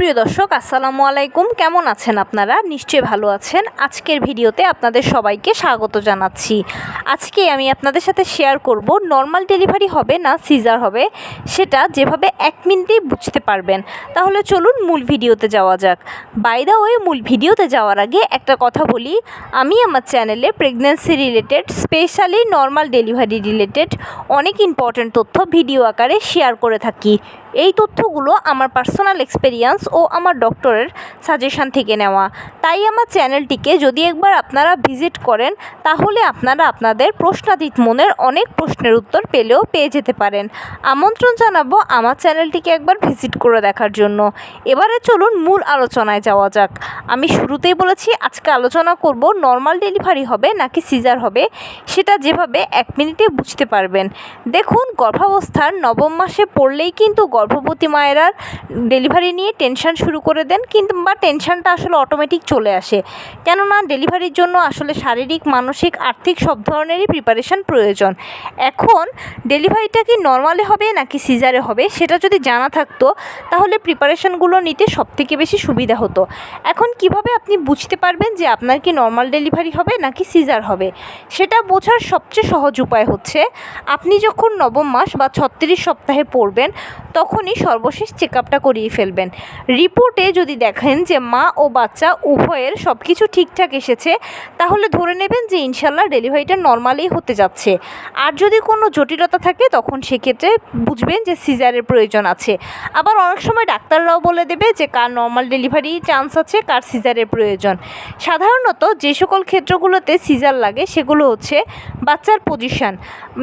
সুপ্রিয় দর্শক, আসসালামু আলাইকুম। কেমন আছেন আপনারা? নিশ্চয়ই ভালো আছেন। আজকের ভিডিওতে আপনাদের সবাইকে স্বাগত জানাচ্ছি। আজকে আমি আপনাদের সাথে শেয়ার করব নর্মাল ডেলিভারি হবে না সিজার হবে, সেটা যেভাবে এক মিনিটেই বুঝতে পারবেন। তাহলে চলুন মূল ভিডিওতে যাওয়া যাক। বাই দা ওয়ে মূল ভিডিওতে যাওয়ার আগে একটা কথা বলি। আমি আমার চ্যানেলে pregnancy related specially normal delivery related অনেক ইম্পর্ট্যান্ট তথ্য ভিডিও আকারে শেয়ার করে থাকি। এই তথ্যগুলো আমার পার্সোনাল এক্সপেরিয়েন্স ও আমার ডক্টরের সাজেশন থেকে নেওয়া। তাই আমার চ্যানেলটিকে যদি একবার আপনারা ভিজিট করেন, তাহলে আপনারা আপনাদের প্রশ্নাতীত মনের অনেক প্রশ্নের উত্তর পেলেও পেয়ে যেতে পারেন। আমন্ত্রণ জানাব আমার চ্যানেলটিকে একবার ভিজিট করে দেখার জন্য। এবারে চলুন মূল আলোচনায় যাওয়া যাক। আমি শুরুতেই বলেছি, আজকে আলোচনা করব নর্মাল ডেলিভারি হবে নাকি সিজার হবে, সেটা যেভাবে এক মিনিটে বুঝতে পারবেন। দেখুন, গর্ভাবস্থার নবম মাসে পড়লেই কিন্তু গর্ভবতী মায়েরা ডেলিভারি নিয়ে টেনশন শুরু করে দেন, কিন্তু বা টেনশনটা আসলে অটোমেটিক চলে আসে। কেননা ডেলিভারির জন্য আসলে শারীরিক, মানসিক, আর্থিক সব ধরনেরই প্রিপারেশন প্রয়োজন। এখন ডেলিভারিটা কি নর্মালে হবে নাকি সিজারে হবে সেটা যদি জানা থাকতো, তাহলে প্রিপারেশনগুলো নিতে সবথেকে বেশি সুবিধা হতো। এখন কীভাবে আপনি বুঝতে পারবেন যে আপনার কি নর্মাল ডেলিভারি হবে নাকি সিজার হবে? সেটা বোঝার সবচেয়ে সহজ উপায় হচ্ছে, আপনি যখন নবম মাস বা ছত্রিশ সপ্তাহে পড়বেন তখনই সর্বশেষ চেক আপটা করিয়ে ফেলবেন। রিপোর্টে যদি দেখেন যে মা ও বাচ্চা উভয়ের সব কিছু ঠিকঠাক এসেছে, তাহলে ধরে নেবেন যে ইনশাল্লাহ ডেলিভারিটা নর্মালি হতে যাচ্ছে। আর যদি কোনো জটিলতা থাকে, তখন সেক্ষেত্রে বুঝবেন যে সিজারের প্রয়োজন আছে। আবার অনেক সময় ডাক্তাররাও বলে দেবে যে কার নর্মাল ডেলিভারি চান্স আছে, কার সিজারের প্রয়োজন। সাধারণত যে সকল ক্ষেত্রগুলোতে সিজার লাগে, সেগুলো হচ্ছে বাচ্চার পজিশান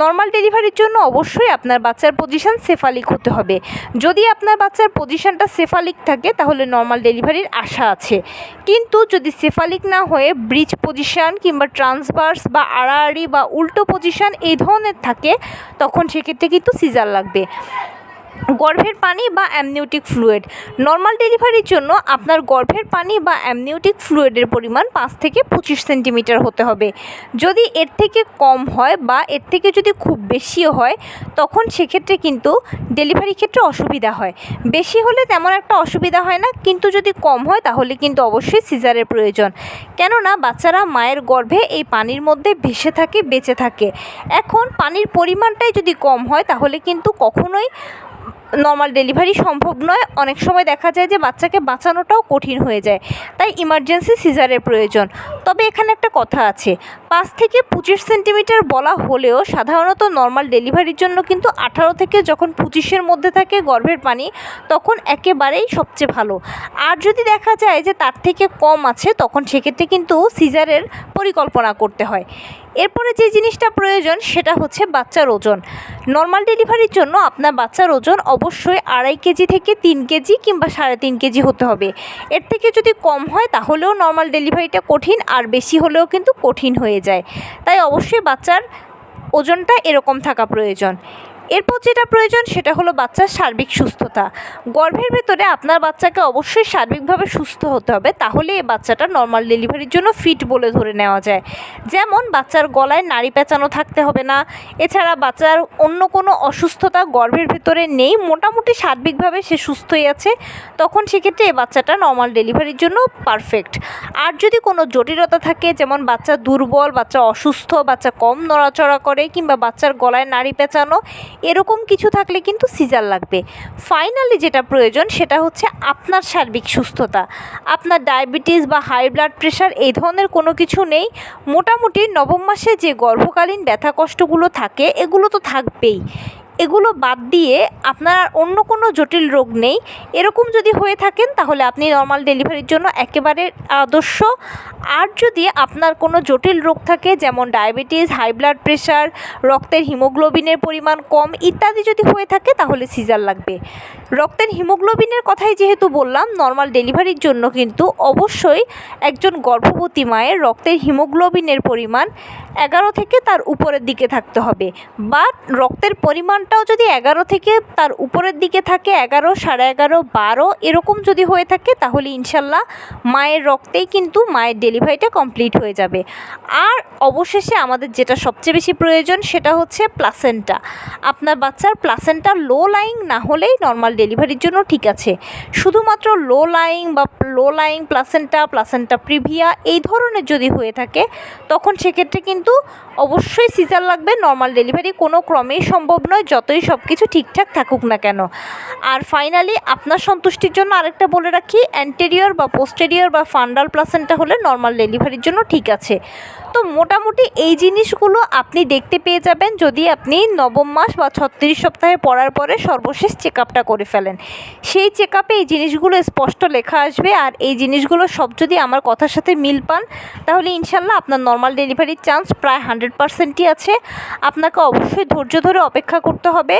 নর্মাল ডেলিভারির জন্য অবশ্যই আপনার বাচ্চার পজিশান সেফালিক হতে হবে। যদি আপনার বাচ্চার পজিশানটা সেফালিক থাকে, তাহলে নর্মাল ডেলিভারির আশা আছে। কিন্তু যদি সেফালিক না হয়ে ব্রিজ পজিশান কিংবা ট্রান্সভার্স বা আড়াআড়ি বা উল্টো পজিশান এই ধরনের থাকে, তখন সেক্ষেত্রে কিন্তু সিজার লাগবে। গর্ভের পানি বা অ্যামনিউটিক ফ্লুয়েড নর্মাল ডেলিভারির জন্য আপনার গর্ভের পানি বা অ্যামনিউটিক ফ্লুয়েডের পরিমাণ পাঁচ থেকে পঁচিশ সেন্টিমিটার হতে হবে। যদি এর থেকে কম হয় বা এর থেকে যদি খুব বেশিও হয়, তখন সেক্ষেত্রে কিন্তু ডেলিভারি ক্ষেত্রে অসুবিধা হয়। বেশি হলে তেমন একটা অসুবিধা হয় না, কিন্তু যদি কম হয় তাহলে কিন্তু অবশ্যই সিজারের প্রয়োজন। কেননা বাচ্চারা মায়ের গর্ভে এই পানির মধ্যে ভেসে থাকে, বেঁচে থাকে। এখন পানির পরিমাণটাই যদি কম হয় তাহলে কিন্তু কখনোই নর্মাল ডেলিভারি সম্ভব নয়। অনেক সময় দেখা যায় যে বাচ্চাকে বাঁচানোটাও কঠিন হয়ে যায়। তাই ইমার্জেন্সি সিজারের প্রয়োজন। তবে এখানে একটা কথা আছে। পাঁচ থেকে পঁচিশ সেন্টিমিটার বলা হলেও সাধারণত নর্মাল ডেলিভারির জন্য কিন্তু আঠারো থেকে যখন পঁচিশের মধ্যে থাকে গর্ভের পানি, তখন একেবারেই সবচেয়ে ভালো। আর যদি দেখা যায় যে তার থেকে কম আছে, তখন সেক্ষেত্রে কিন্তু সিজারের পরিকল্পনা করতে হয়। এরপরে যে জিনিসটা প্রয়োজন সেটা হচ্ছে বাচ্চার ওজন। নর্মাল ডেলিভারির জন্য আপনার বাচ্চার ওজন অবশ্যই আড়াই কেজি থেকে তিন কেজি কিংবা সাড়ে তিন কেজি হতে হবে। এর থেকে যদি কম হয় তাহলেও নর্মাল ডেলিভারিটা কঠিন, আর বেশি হলেও কিন্তু কঠিন হয়ে যায়। তাই অবশ্যই বাচ্চার ওজনটা এরকম থাকা প্রয়োজন। এরপর যেটা প্রয়োজন সেটা হলো বাচ্চার সার্বিক সুস্থতা। গর্ভের ভেতরে আপনার বাচ্চাকে অবশ্যই সার্বিকভাবে সুস্থ হতে হবে, তাহলে এই বাচ্চাটা নর্মাল ডেলিভারির জন্য ফিট বলে ধরে নেওয়া যায়। যেমন বাচ্চার গলায় নাড়ি পেঁচানো থাকতে হবে না, এছাড়া বাচ্চার অন্য কোনো অসুস্থতা গর্ভের ভেতরে নেই, মোটামুটি সার্বিকভাবে সে সুস্থই আছে, তখন সেক্ষেত্রে এই বাচ্চাটা নর্মাল ডেলিভারির জন্য পারফেক্ট আর যদি কোনো জটিলতা থাকে, যেমন বাচ্চা দুর্বল, বাচ্চা অসুস্থ, বাচ্চা কম নড়াচড়া করে, কিংবা বাচ্চার গলায় নাড়ি পেঁচানো এরকম কিছু থাকলে কিন্তু সিজার লাগবে। ফাইনালি যেটা প্রয়োজন সেটা হচ্ছে আপনার সার্বিক সুস্থতা। আপনার ডায়াবেটিস বা হাই ব্লাড প্রেশার এই ধরনের কোনো কিছু নেই। মোটামুটি নবম মাসে যে গর্ভকালীন ব্যথা কষ্টগুলো থাকে, এগুলো তো থাকবেই। এগুলো বাদ দিয়ে আপনার আর অন্য কোনো জটিল রোগ নেই। এরকম যদি হয়ে থাকেন, তাহলে আপনি নর্মাল ডেলিভারির জন্য একেবারে আদর্শ। আর যদি আপনার কোনো জটিল রোগ থাকে, যেমন ডায়াবেটিস হাই ব্লাড প্রেশার রক্তের হিমোগ্লোবিনের পরিমাণ কম, ইত্যাদি যদি হয়ে থাকে, তাহলে সিজার লাগবে। রক্তের হিমোগ্লোবিনের কথাই যেহেতু বললাম নর্মাল ডেলিভারির জন্য কিন্তু অবশ্যই একজন গর্ভবতী মায়ের রক্তের হিমোগ্লোবিনের পরিমাণ এগারো থেকে তার উপরের দিকে থাকতে হবে। বা রক্তের পরিমাণটা ওজনটাও যদি এগারো থেকে তার উপরের দিকে থাকে এগারো, সাড়ে এগারো, বারো, এরকম যদি হয়ে থাকে, তাহলে ইনশাল্লাহ মায়ের রক্তেই কিন্তু মায়ের ডেলিভারিটা কমপ্লিট হয়ে যাবে। আর অবশেষে আমাদের যেটা সবচেয়ে বেশি প্রয়োজন, সেটা হচ্ছে প্লাসেন্টা আপনার বাচ্চার প্লাসেন্টা লো লাইং না হলেই নর্মাল ডেলিভারির জন্য ঠিক আছে। শুধুমাত্র লো লাইং বা low lying placenta placenta previa এই ধরনের যদি হয়ে থাকে, তখন সেক্ষেত্রে কিন্তু অবশ্যই সিজার লাগবে। নর্মাল ডেলিভারি কোনো ক্রমেই সম্ভব নয় যতই সব কিছু ঠিকঠাক থাকুক না কেন। আর ফাইনালি আপনার সন্তুষ্টির জন্য আরেকটা বলে রাখি অ্যান্টেরিয়র বা পোস্টেরিয়র বা ফান্ডাল প্লাসেন্টা হলে নর্মাল ডেলিভারির জন্য ঠিক আছে। তো মোটামুটি এই জিনিসগুলো আপনি দেখতে পেয়ে যাবেন যদি আপনি নবম মাস বা ছত্রিশ সপ্তাহে পড়ার পরে সর্বশেষ চেক করে ফেলেন। সেই চেক এই জিনিসগুলো স্পষ্ট লেখা আসবে আর এই জিনিসগুলো সব যদি আমার কথার সাথে মিল পান, তাহলে ইনশাল্লাহ আপনার নর্মাল ডেলিভারির চান্স প্রায় হান্ড্রেড পার্সেন্টই আছে। আপনাকে অবশ্যই ধৈর্য ধরে অপেক্ষা করতে হবে।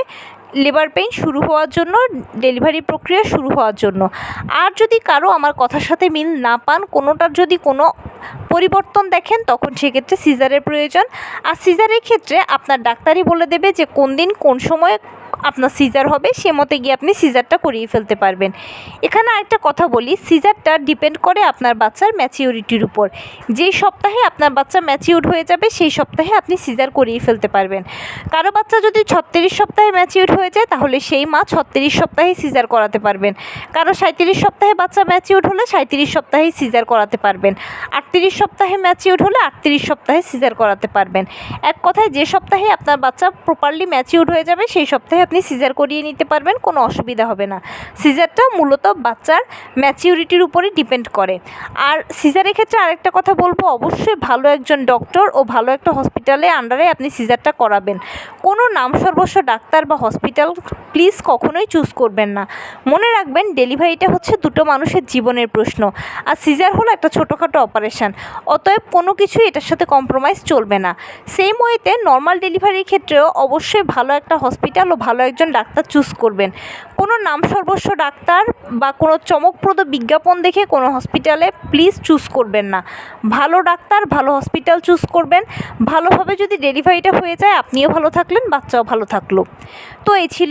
লেবার পেইন শুরু হওয়ার জন্য, ডেলিভারি প্রক্রিয়া শুরু হওয়ার জন্য। আর যদি কারও আমার কথার সাথে মিল না পান, কোনোটার যদি কোনো পরিবর্তন দেখেন, তখন সেক্ষেত্রে সিজারের প্রয়োজন। আর সিজারের ক্ষেত্রে আপনার ডাক্তারই বলে দেবে যে কোন দিন কোন সময় আপনার সিজার হবে, সে মতে গিয়ে আপনি সিজারটা করিয়ে ফেলতে পারবেন। এখানে আরেকটা কথা বলি, সিজারটা ডিপেন্ড করে আপনার বাচ্চার ম্যাচিউরিটির উপর। যেই সপ্তাহে আপনার বাচ্চা ম্যাচিউর হয়ে যাবে, সেই সপ্তাহে আপনি সিজার করিয়ে ফেলতে পারবেন। কারও বাচ্চা যদি ছত্রিশ সপ্তাহে ম্যাচিউর হয়ে যায়, তাহলে সেই মা ছত্রিশ সপ্তাহে সিজার করাতে পারবেন। কারও সাঁত্রিশ সপ্তাহে বাচ্চা ম্যাচিউর হলে সাঁত্রিশ সপ্তাহেই সিজার করাতে পারবেন। আটত্রিশ সপ্তাহে ম্যাচিউর হলে, আটত্রিশ সপ্তাহে সিজার করাতে পারবেন। এক কথায়, যে সপ্তাহে আপনার বাচ্চা প্রপারলি ম্যাচিউর হয়ে যাবে, সেই সপ্তাহে আপনি সিজার করিয়ে নিতে পারবেন, কোনো অসুবিধা হবে না। সিজারটা মূলত বাচ্চার ম্যাচিউরিটির উপরে ডিপেন্ড করে। আর সিজারের ক্ষেত্রে আরেকটা কথা বলব, অবশ্যই ভালো একজন ডক্টর ও ভালো একটা হসপিটালে আন্ডারে আপনি সিজারটা করাবেন। কোনো নাম সর্বস্ব ডাক্তার বা হসপিটাল প্লিজ কখনোই চুজ করবেন না। মনে রাখবেন, ডেলিভারিটা হচ্ছে দুটো মানুষের জীবনের প্রশ্ন, আর সিজার হলো একটা ছোটোখাটো অপারেশান। অতএব কোনো কিছুই এটার সাথে কম্প্রোমাইজ চলবে না। সেম ওয়েতে নর্মাল ডেলিভারির ক্ষেত্রেও অবশ্যই ভালো একটা হসপিটাল ও ভালো একজন ডাক্তার চুজ করবেন। কোনো নাম সর্বস্ব ডাক্তার বা কোনো চমকপ্রদ বিজ্ঞাপন দেখে কোনো হসপিটালে প্লিজ চুজ করবেন না। ভালো ডাক্তার ভালো হসপিটাল চুজ করবেন। ভালোভাবে যদি ডেলিভারিটা হয়ে যায়, আপনিও ভালো থাকলেন, বাচ্চাও ভালো থাকল। তো এই ছিল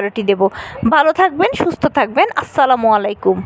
প্রায়োরিটি দেব। ভালো থাকবেন সুস্থ থাকবেন। আসসালামু আলাইকুম।